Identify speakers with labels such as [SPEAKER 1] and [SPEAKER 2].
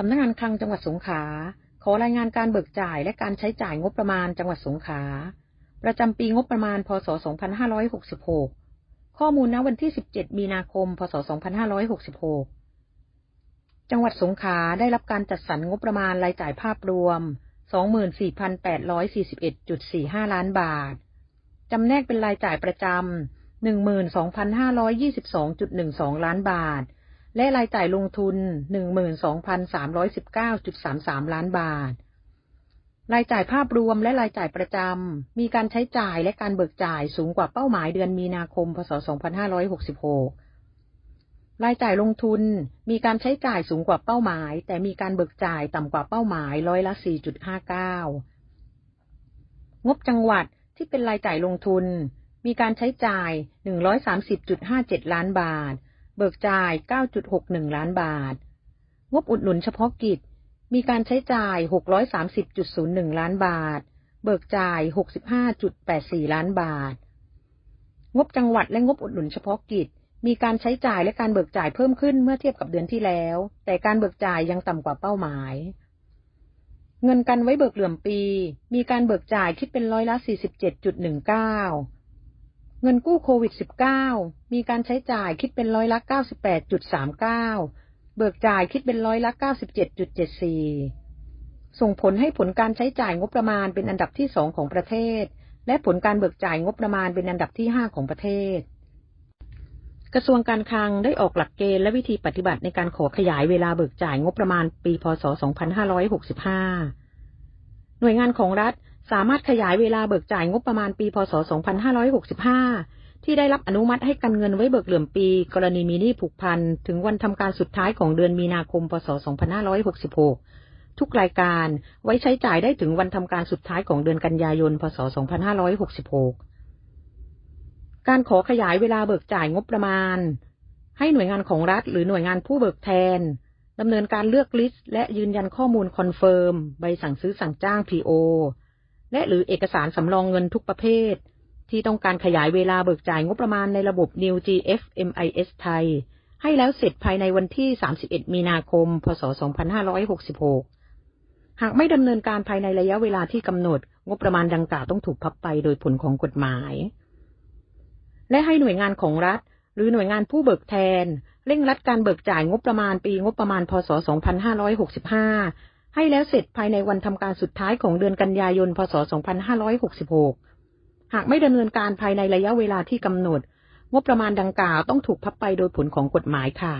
[SPEAKER 1] สำนักงานคลังจังหวัดสงขลาขอรายงานการเบิกจ่ายและการใช้จ่ายงบประมาณจังหวัดสงขลาประจำปีงบประมาณ พศ 2566 ข้อมูลณวันที่ 17 มีนาคม พศ 2566 จังหวัดสงขลาได้รับการจัดสรรงบประมาณรายจ่ายภาพรวม 24,841.45 ล้านบาท จำแนกเป็นรายจ่ายประจำ12,522.12 ล้านบาท และรายจ่ายลงทุน 12,319.33 ล้านบาท รายจ่ายภาพรวมและรายจ่ายประจำ มีการใช้จ่ายและการเบิกจ่ายสูงกว่าเป้าหมายเดือนมีนาคม พศ 2566 รายจ่ายลงทุน มีการใช้จ่ายสูงกว่าเป้าหมาย แต่มีการเบิกจ่ายต่ำกว่าเป้าหมายร้อยละ 4.59 งบจังหวัดที่เป็นรายจ่ายลงทุน มีการใช้จ่าย 130.57 ล้านบาท เบิกจ่าย 9.61 ล้านบาท งบอุดหนุนเฉพาะกิจ มีการใช้จ่าย 630.01 ล้านบาท เบิกจ่าย 65.84 ล้านบาท งบจังหวัดและงบอุดหนุนเฉพาะกิจ มีการใช้จ่ายและการเบิกจ่ายเพิ่มขึ้นเมื่อเทียบกับเดือนที่แล้ว แต่การเบิกจ่ายยังต่ำกว่าเป้าหมาย เงินกันไว้เบิกเหลื่อมปี มีการเบิกจ่ายคิดเป็นร้อยละ 47.19 เงินกู้โควิด -19 มีการใช้จ่ายคิดเป็นร้อยละ 98.39 เบิกจ่ายคิดเป็นร้อยละ 97.74 ส่งผลให้ผลการใช้จ่ายงบประมาณเป็นอันดับที่สองของประเทศ และผลการเบิกจ่ายงบประมาณเป็นอันดับที่ห้าของประเทศ กระทรวงการคลังได้ออกหลักเกณฑ์และวิธีปฏิบัติในการขอขยายเวลาเบิกจ่ายงบประมาณปี พศ 2565 หน่วยงานของรัฐ สามารถขยายเวลาเบิกจ่ายงบประมาณปี พศ 2565 ที่ได้รับอนุมัติให้กันเงินไว้เบิกเหลื่อมปี กรณีมีหนี้ผูกพัน ถึงวันทำการสุดท้ายของเดือนมีนาคม พศ 2566 ทุกรายการไว้ใช้จ่ายได้ถึงวันทำการสุดท้ายของเดือนกันยายน พศ 2566 การขอขยายเวลาเบิกจ่ายงบประมาณ ให้หน่วยงานของรัฐ หรือหน่วยงานผู้เบิกแทนดำเนินการเลือกลิสต์และยืนยันข้อมูลคอนเฟิร์มใบสั่งซื้อสั่งจ้าง PO และหรือเอกสารสำรองเงินทุกประเภท ที่ต้องการขยายเวลาเบิกจ่ายงบประมาณในระบบ New GF MIS ไทย ให้แล้วเสร็จภายในวันที่ 31 มีนาคม พศ 2566 หากไม่ดำเนินการภายในระยะเวลาที่กำหนด งบประมาณดังกล่าวต้องถูกพับไปโดยผลของกฎหมาย และให้หน่วยงานของรัฐ หรือหน่วยงานผู้เบิกแทนเร่งรัดการเบิกจ่ายงบประมาณปีงบประมาณ พศ 2565 ให้แล้วเสร็จภายในวันทำการสุดท้ายของเดือนกันยายน พศ 2566 หากไม่ดำเนินการภายในระยะเวลาที่กำหนด งบประมาณดังกล่าวต้องถูกพับไปโดยผลของกฎหมายค่ะ